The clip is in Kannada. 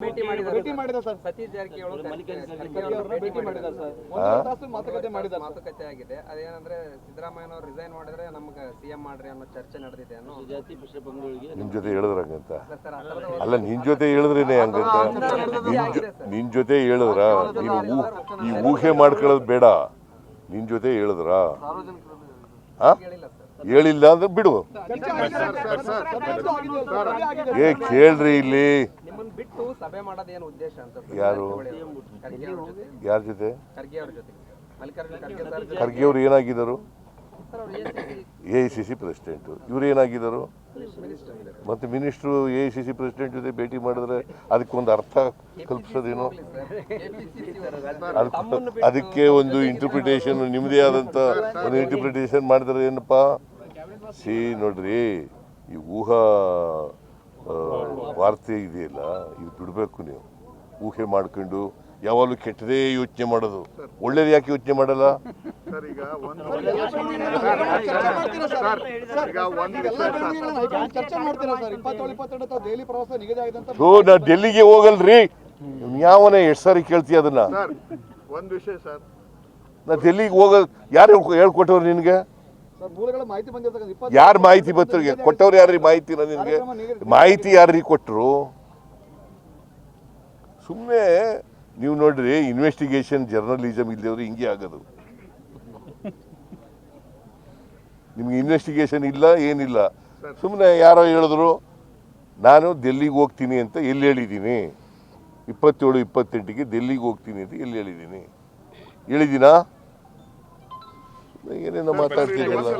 ಭೇಟಿ ಮಾಡಿದ ಸರ್ ಸತೀಶ್ ಜಾರಕಿಹೊಳಿ ಭೇಟಿ ಮಾಡಿದ್ದಾರೆ ಸರ್ ಒಂದೂವರೆ ತಾಸು ಮಾತುಕತೆ ಮಾಡಿದ ಮಾತುಕತೆ ಆಗಿದೆ ಅದೇನಂದ್ರೆ ಸಿದ್ದರಾಮಯ್ಯನವರು ರಿಸೈನ್ ಮಾಡಿದ್ರೆ ನಮ್ಗೆ ಸಿಎಂ ಮಾಡ್ರಿ ಅನ್ನೋ ಚರ್ಚೆ ನಡೆದಿದೆ ಅನ್ನೋ ನಿಮ್ ಜೊತೆ ಹೇಳಿದ್ರಂಗಂತ ಅಲ್ಲ ನಿನ್ ಜೊತೆ ಹೇಳಿದ್ರೇನೆ ಹಂಗಂತ ನಿನ್ ನಿನ್ ಜೊತೆ ಹೇಳಿದ್ರ ನೀನು ಊ- ಈ ಊಹೆ ಮಾಡ್ಕೊಳ್ಳೋದು ಬೇಡ ನಿನ್ ಜೊತೆ ಹೇಳಿದ್ರ? ಹೇಳಿಲ್ಲ ಸರ್ ಹೇಳಿಲ್ಲ ಅಂದ್ರೆ ಬಿಡು ಏ ಕೇಳ್ರಿ ಇಲ್ಲಿ ಸಭೆ ಮಾಡೋದು ಏನು ಉದ್ದೇಶ ಅಂತ ಯಾರು? ಯಾರ ಜೊತೆ? ಖರ್ಗೆ ಅವ್ರ ಜೊತೆ. ಮಲ್ಲಿಕಾರ್ಜುನ ಖರ್ಗೆ ಸರ್ ಜೊತೆ. ಖರ್ಗೆ ಅವ್ರು ಏನಾಗಿದ್ದಾರೆ? A I C C president ಇವ್ರು ಏನಾಗಿದ್ದರು? ಮತ್ತು ಮತ್ತೆ minister A I C C president ಜೊತೆ ಭೇಟಿ ಮಾಡಿದ್ರೆ ಅದಕ್ಕೊಂದು ಅರ್ಥ ಕಲ್ಪಿಸೋದೇನು? ಅದಕ್ಕೆ ಅದಕ್ಕೆ ಒಂದು ಇಂಟರ್ಪ್ರಿಟೇಷನ್ ನಿಮ್ಮದೇ ಆದಂಥ ಒಂದು ಇಂಟರ್ಪ್ರಿಟೇಷನ್ ಮಾಡಿದ್ರೆ ಏನಪ್ಪ? ಸಿ ನೋಡ್ರಿ ಈ ಊಹಾ ವಾರ್ತೆ ಇದೆಯಲ್ಲ ಇದು ಬಿಡಬೇಕು ನೀವು. ಊಹೆ ಮಾಡ್ಕೊಂಡು ಯಾವಾಗಲೂ ಕೆಟ್ಟದೇ ಯೋಚನೆ ಮಾಡೋದು. ಒಳ್ಳೇದು ಯಾಕೆ ಯೋಚನೆ ಮಾಡಲ್ಲ? ಸರ್ ಈಗ ಒಂದು ಚರ್ಚೆ ಮಾಡ್ತೀರಾ ಸರ್? ಸರ್, ಈಗ ಎಲ್ಲ ಚರ್ಚೆ ಮಾಡ್ತೀರಾ ಸರ್? ಇಪ್ಪತ್ತೇಳು ಇಪ್ಪತ್ತೆರಡು ತಾವು ದೆಹಲಿ ಪ್ರವಾಸ ನಿಗದಿ ಆಗಿದೆ ಅಂತ ಸೊ ನಾ ಡೆಲ್ಲಿಗೆ ಹೋಗಲ್ರಿ. ಯಾವನೇ ಎಷ್ಟು ಸಾರಿ ಕೇಳ್ತಿ ಅದನ್ನ? ಸರ್ ಒಂದು ವಿಷಯ ಸರ್. ನಾ ಡೆಲ್ಲಿಗೆ ಹೋಗ ಯಾರು ಹೇಳ್ಕೊ- ಹೇಳ್ಕೊಟ್ಟವ್ರು ನಿನಗೆ? ಮೂಲಗಳ ಮಾಹಿತಿ ಬಂದಿರ್ತಕ್ಕಂಥ ಇಪ್ಪತ್ತು ಯಾರು ಮಾಹಿತಿ ಇಲ್ಲ ಕೊಟ್ಟವ್ರು ಮಾಹಿತಿ ನಿಮಗೆ? ಮಾಹಿತಿ ಯಾರ್ರಿ ಕೊಟ್ಟರು ಸುಮ್ಮನೆ ನೀವು ನೋಡ್ರಿ ಇನ್ವೆಸ್ಟಿಗೇಷನ್ ಜರ್ನಲಿಸಮ್ ಇಲ್ಲದವ್ರು ಹಿಂಗೆ ಆಗೋದು. ನಿಮ್ಗೆ ಇನ್ವೆಸ್ಟಿಗೇಷನ್ ಇಲ್ಲ ಏನಿಲ್ಲ. ಸುಮ್ಮನೆ ಯಾರೋ ಹೇಳಿದ್ರು ನಾನು ದೆಲ್ಲಿಗೆ ಹೋಗ್ತೀನಿ ಅಂತ ಎಲ್ಲಿ ಹೇಳಿದ್ದೀನಿ? ಇಪ್ಪತ್ತೇಳು ಇಪ್ಪತ್ತೆಂಟಿಗೆ ದೆಲ್ಲಿಗೆ ಹೋಗ್ತೀನಿ ಅಂತ ಎಲ್ಲಿ ಹೇಳಿದ್ದೀನಿ? ಹೇಳಿದ್ದೀನಾ? ಏನೇನೋ ಮಾತಾಡ್ತೀರಲ್ಲ